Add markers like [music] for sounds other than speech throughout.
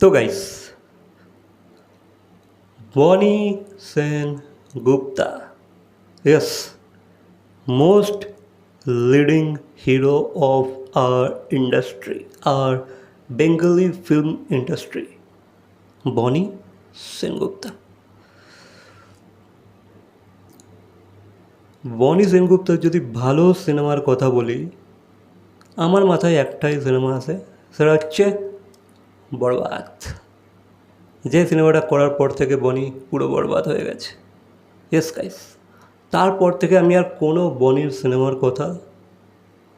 তো guys Bonny Sen Gupta yes, most leading hero of our industry, our bengali film industry বনি সেনগুপ্তা বনি সেনগুপ্তার যদি ভালো সিনেমার কথা বলি, আমার মাথায় একটাই সিনেমা আছে, সেটা হচ্ছে বরবাদ। যে সিনেমাটা করার পর থেকে বনি পুরো বরবাদ হয়ে গেছে। ইয়েস গাইস তারপর থেকে আমি আর কোনো বনির সিনেমার কথা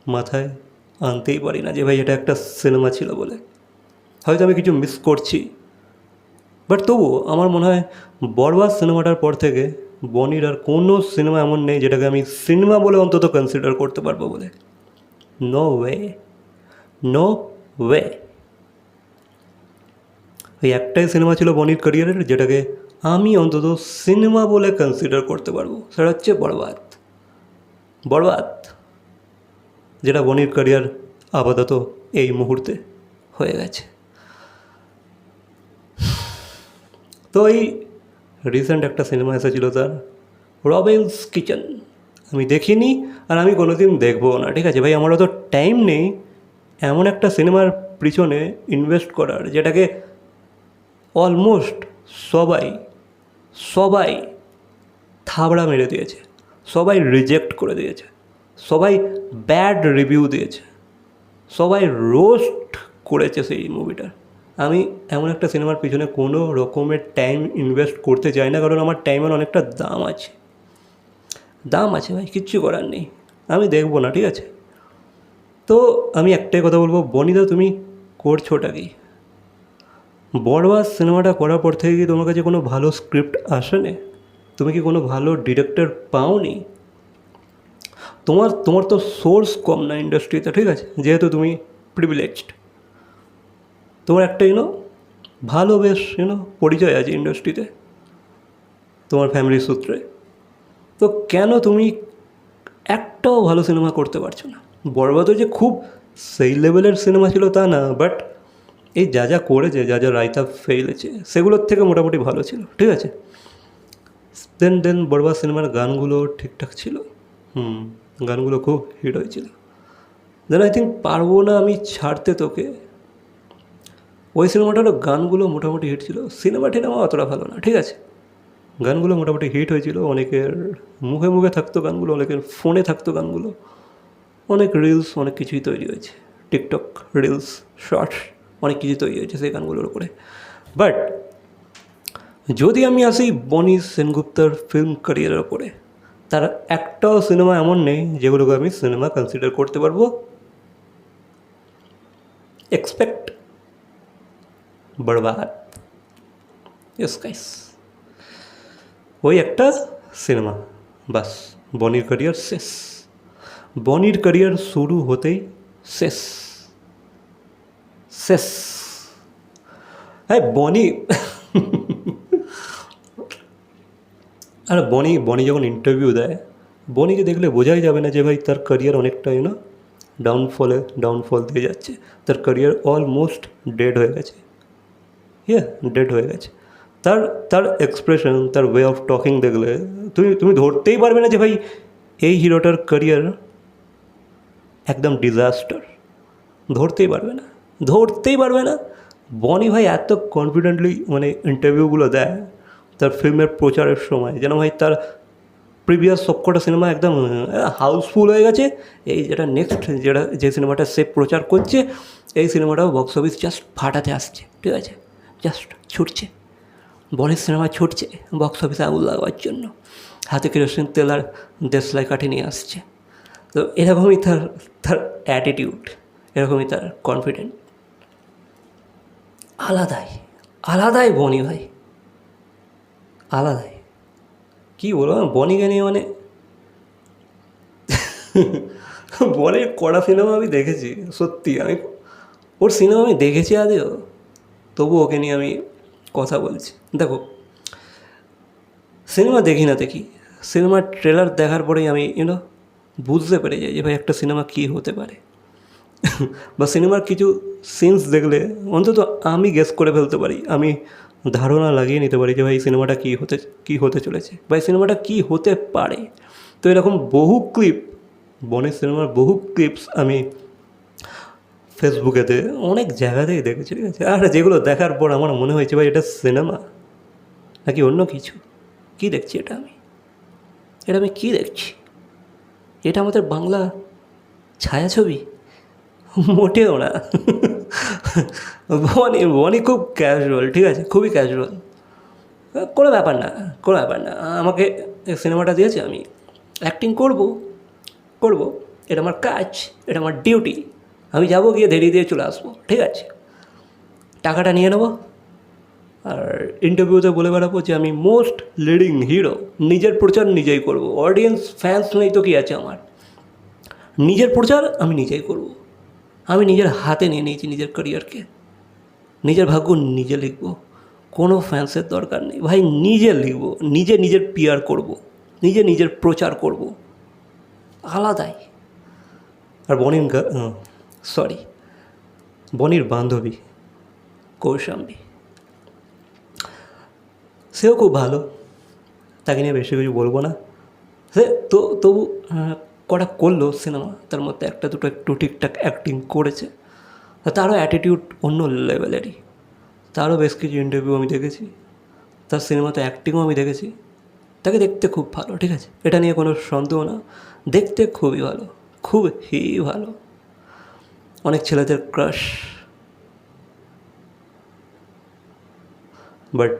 মাথায় আনতেই পারি না যে ভাই এটা একটা সিনেমা ছিল বলে। হয়তো আমি কিছু মিস করছি। বাট তবুও আমার মনে হয় বরবাদ সিনেমাটার পর থেকে বনির আর কোনো সিনেমা এমন নেই যেটাকে আমি সিনেমা বলে অন্তত কনসিডার করতে পারব বলে। নো ওয়ে নো ওয়ে ওই একটাই সিনেমা ছিল বনির ক্যারিয়ারের যেটাকে আমি অন্তত সিনেমা বলে কনসিডার করতে পারব। সেটা হচ্ছে বরবাদ। বরবাদ, যেটা বনির ক্যারিয়ার আপাতত এই মুহূর্তে হয়ে গেছে। তো এই রিসেন্ট একটা সিনেমা এসেছিল তার, রবিন্স কিচেন। আমি দেখিনি আর আমি কোনোদিন দেখব না, ঠিক আছে? ভাই, আমার অত টাইম নেই এমন একটা সিনেমার পিছনে ইনভেস্ট করার, যেটাকে অলমোস্ট সবাই সবাই থাবড়া মেরে দিয়েছে। সবাই রিজেক্ট করে দিয়েছে। সবাই ব্যাড রিভিউ দিয়েছে। সবাই রোস্ট করেছে সেই মুভিটার আমি এমন একটা সিনেমার পিছনে কোনো রকমের টাইম ইনভেস্ট করতে চাই না, কারণ আমার টাইমের অনেকটা দাম আছে। দাম আছে ভাই, কিচ্ছু করার নেই। আমি দেখব না, ঠিক আছে? তো আমি একটাই কথা বলব, বনিদা, তুমি করছোটা কি? বরবাদ সিনেমাটা করার পর থেকে কি তোমার কাছে কোনো ভালো স্ক্রিপ্ট আসেনি? তুমি কি কোনো ভালো ডিরেক্টর পাওনি? তোমার তোমার তো সোর্স কম না ইন্ডাস্ট্রিতে, ঠিক আছে? যেহেতু তুমি প্রিভিলেজড তোমার একটা ইউনো ভালো বেশ ইউনো পরিচয় আছে ইন্ডাস্ট্রিতে, তোমার ফ্যামিলির সূত্রে। তো কেন তুমি একটাও ভালো সিনেমা করতে পারছ না? বরবাদও যে খুব সেই লেভেলের সিনেমা ছিল তা না বাট এই যা যা করেছে, যা যা রায়তা ফেলেছে, সেগুলোর থেকে মোটামুটি ভালো ছিল, ঠিক আছে? দেন দেন বরবাদ সিনেমার গানগুলো ঠিকঠাক ছিল। হুম, গানগুলো খুব হিট হয়েছিল। দেন আই থিঙ্ক পারব না আমি ছাড়তে তোকে। ওই সিনেমাটারও গানগুলো মোটামুটি হিট ছিল। সিনেমা টিনেমা অতটা ভালো না, ঠিক আছে? গানগুলো মোটামুটি হিট হয়েছিল, অনেকের মুখে মুখে থাকতো গানগুলো, অনেকের ফোনে থাকতো গানগুলো। অনেক রিলস অনেক কিছুই তৈরি হয়েছে। টিকটক রিলস শর্টস অনেক কিছু তৈরি হয়েছে সেই গানগুলোর উপরে। বাট যদি আমি আসি বনি সেনগুপ্তার ফিল্ম ক্যারিয়ারের ওপরে তার একটাও সিনেমা এমন নেই যেগুলোকে আমি সিনেমা কনসিডার করতে পারব। এক্সপেক্ট বরবাদ ইয়েস ওই একটা সিনেমা বাস, বনির ক্যারিয়ার শেষ। বনির ক্যারিয়ার শুরু হতেই শেষ। শেষ হ্যাঁ বনি। আর বনি বনি যখন ইন্টারভিউ দেয়, বনিকে দেখলে বোঝাই যাবে না যে ভাই তার ক্যারিয়ার অনেকটা ইউনো ডাউনফলে ডাউনফল দিয়ে যাচ্ছে। তার ক্যারিয়ার অলমোস্ট ডেড হয়ে গেছে। ইয়ে ডেড হয়ে গেছে। তার তার এক্সপ্রেশন তার ওয়ে অফ টকিং দেখলে, তুমি তুমি ধরতেই পারবে না যে ভাই এই হিরোটার ক্যারিয়ার একদম ডিজাস্টার ধরতেই পারবে না। ধরতেই পারবে না। বনি ভাই এত কনফিডেন্টলি মানে ইন্টারভিউগুলো দেয় তার ফিল্মের প্রচারের সময়। যেন ভাই তার প্রিভিয়াস সবকটা সিনেমা একদম হাউসফুল হয়ে গেছে। এই যেটা নেক্সট যেটা, যে সিনেমাটা সে প্রচার করছে, এই সিনেমাটাও বক্স অফিস জাস্ট ফাটাতে আসছে, ঠিক আছে? জাস্ট ছুটছে। বনের সিনেমা ছুটছে বক্স অফিসে আগুন লাগাবার জন্য। হাতে কেরোসিন, তেল আর দেশলাই কাঠি নিয়ে আসছে। তো এরকমই তার তার অ্যাটিটিউড এরকমই তার কনফিডেন্ট আলাদাই আলাদাই বনি ভাই। আলাদাই। কী বলব, বনিকে নিয়ে মানে [laughs] বনের কড়া সিনেমা আমি দেখেছি, সত্যি। আমি ওর সিনেমা আমি দেখেছি আদেও, তবু ওকে নিয়ে আমি কথা বলছি। দেখো সিনেমা দেখি না দেখি সিনেমার ট্রেলার দেখার পরেই আমি ইউনো বুঝতে পেরে যাই যে ভাই একটা সিনেমা কী হতে পারে। বা সিনেমার কিছু সিনস দেখলে অন্তত আমি গেস করে ফেলতে পারি, আমি ধারণা লাগিয়ে নিতে পারি যে ভাই সিনেমাটা কী হতে কী হতে চলেছে? ভাই সিনেমাটা কী হতে পারে? তো এরকম বহু ক্লিপ বনের সিনেমার বহু ক্লিপস আমি ফেসবুকেতে অনেক জায়গাতেই দেখেছি, ঠিক আছে? আর যেগুলো দেখার পর আমার মনে হয়েছে ভাই, এটা সিনেমা নাকি অন্য কিছু? কী দেখছি এটা আমি? এটা আমি কী দেখছি? এটা আমাদের বাংলা ছায়াছবি? মোটেও না। বনি বনি খুব ক্যাজুয়াল ঠিক আছে? খুবই ক্যাজুয়াল কোনো ব্যাপার না, কোনো ব্যাপার না। আমাকে সিনেমাটা দিয়েছে, আমি অ্যাক্টিং করব করব। এটা আমার কাজ, এটা আমার ডিউটি আমি যাব গিয়ে দেরি দিয়ে চলে আসব, ঠিক আছে? টাকাটা নিয়ে নেব। আর ইন্টারভিউতে বলে বেড়াবো যে, আমি মোস্ট লিডিং হিরো নিজের প্রচার নিজেই করব। অডিয়েন্স ফ্যান্স নেই তো কি আছে আমার? নিজের প্রচার আমি নিজেই করব। আমি নিজের হাতে নিয়ে নিয়েছি নিজের ক্যারিয়ারকে নিজের ভাগ্য নিজে লিখব। কোনো ফ্যান্সের দরকার নেই। ভাই নিজে লিখব। নিজে নিজের পিয়ার করব। নিজে নিজের প্রচার করব। আলাদাই। আর বনির সরি বনির বান্ধবী? কৌশাম্বী। সেও খুব ভালো। তাকে নিয়ে বেশি কিছু বলব না। সে তো তবু কটা করল সিনেমা তার মধ্যে একটা দুটো একটু ঠিকঠাক অ্যাক্টিং করেছে। তারও অ্যাটিটিউড অন্য লেভেলেরই তারও বেশ কিছু ইন্টারভিউ আমি দেখেছি। তার সিনেমাতে অ্যাক্টিংও আমি দেখেছি। তাকে দেখতে খুব ভালো, ঠিক আছে? এটা নিয়ে কোনো সন্দেহ না। দেখতে খুবই ভালো, খুব হি ভালো। অনেক ছেলেদের ক্রাশ বাট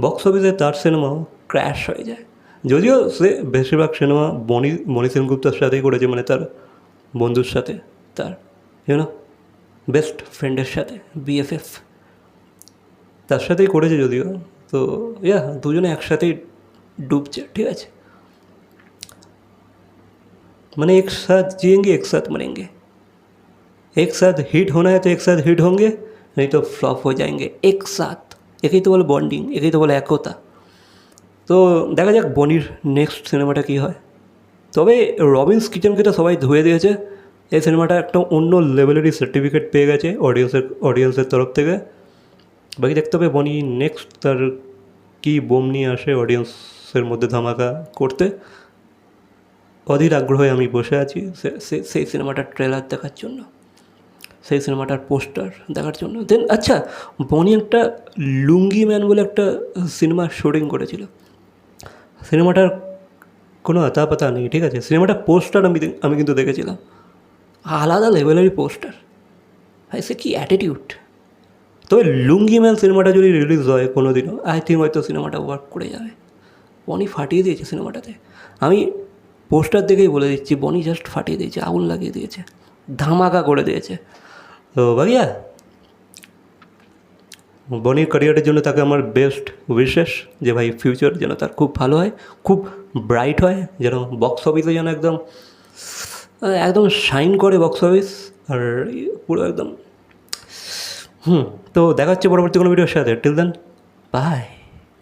বক্স অফিসে তার সিনেমাও ক্র্যাশ হয়ে যায়। যদিও সে বেশিরভাগ সিনেমা বনি মণি সেনগুপ্তার সাথেই করেছে মানে তার বন্ধুর সাথে তার ইউনো বেস্ট ফ্রেন্ডের সাথে বিএফএফ তার সাথেই করেছে যদিও তো ইয়া দুজনে একসাথেই ডুবছে ঠিক আছে মানে एक साथ जिएंगे एक साथ मरेंगे एक साथ हिट होना है तो एक साथ हिट होंगे नहीं तो फ्लॉप हो जाएंगे एक साथ একেই তো বলে বন্ডিং একেই তো বলে একতা তো দেখা যাক বনির নেক্সট সিনেমাটা কী হয়। তবে রবিন্স কিচেনকে তো সবাই ধুয়ে দিয়েছে। এই সিনেমাটা একটা অন্য লেভেলেরই সার্টিফিকেট পেয়ে গেছে অডিয়েন্সের অডিয়েন্সের তরফ থেকে। বাকি দেখতে হবে বনি নেক্সট তার কী বোম নিয়ে আসে অডিয়েন্সের মধ্যে ধামাকা করতে। অধীর আগ্রহে আমি বসে আছি সেই সিনেমাটার ট্রেলার দেখার জন্য। সেই সিনেমাটার পোস্টার দেখার জন্য। দেন আচ্ছা বনি একটা লুঙ্গি ম্যান বলে একটা সিনেমার শুটিং করেছিল। সিনেমাটার কোনো আতা পাতা নেই, ঠিক আছে? সিনেমাটার পোস্টার আমি আমি কিন্তু দেখেছিলাম। আলাদা লেভেলেরই পোস্টার। ভাই, সে কি অ্যাটিটিউড তবে লুঙ্গি ম্যান সিনেমাটা যদি রিলিজ হয় কোনো দিনও আই থিঙ্ক হয়তো সিনেমাটা ওয়ার্ক করে যাবে। বনি ফাটিয়ে দিয়েছে সিনেমাটাতে। আমি পোস্টার দেখেই বলে দিচ্ছি, বনি জাস্ট ফাটিয়ে দিয়েছে, আগুন লাগিয়ে দিয়েছে, ধামাকা করে দিয়েছে। তো ভাইয়া বনির ক্যারিয়ারের জন্য তাকে আমার বেস্ট উইশেস যে ভাই ফিউচার যেন তার খুব ভালো হয়, খুব ব্রাইট হয়, যেন বক্স অফিসে যেন একদম একদম শাইন করে বক্স অফিস আর পুরো একদম, হুম, তো দেখা হচ্ছে পরবর্তী কোনো ভিডিওর সাথে। Till then by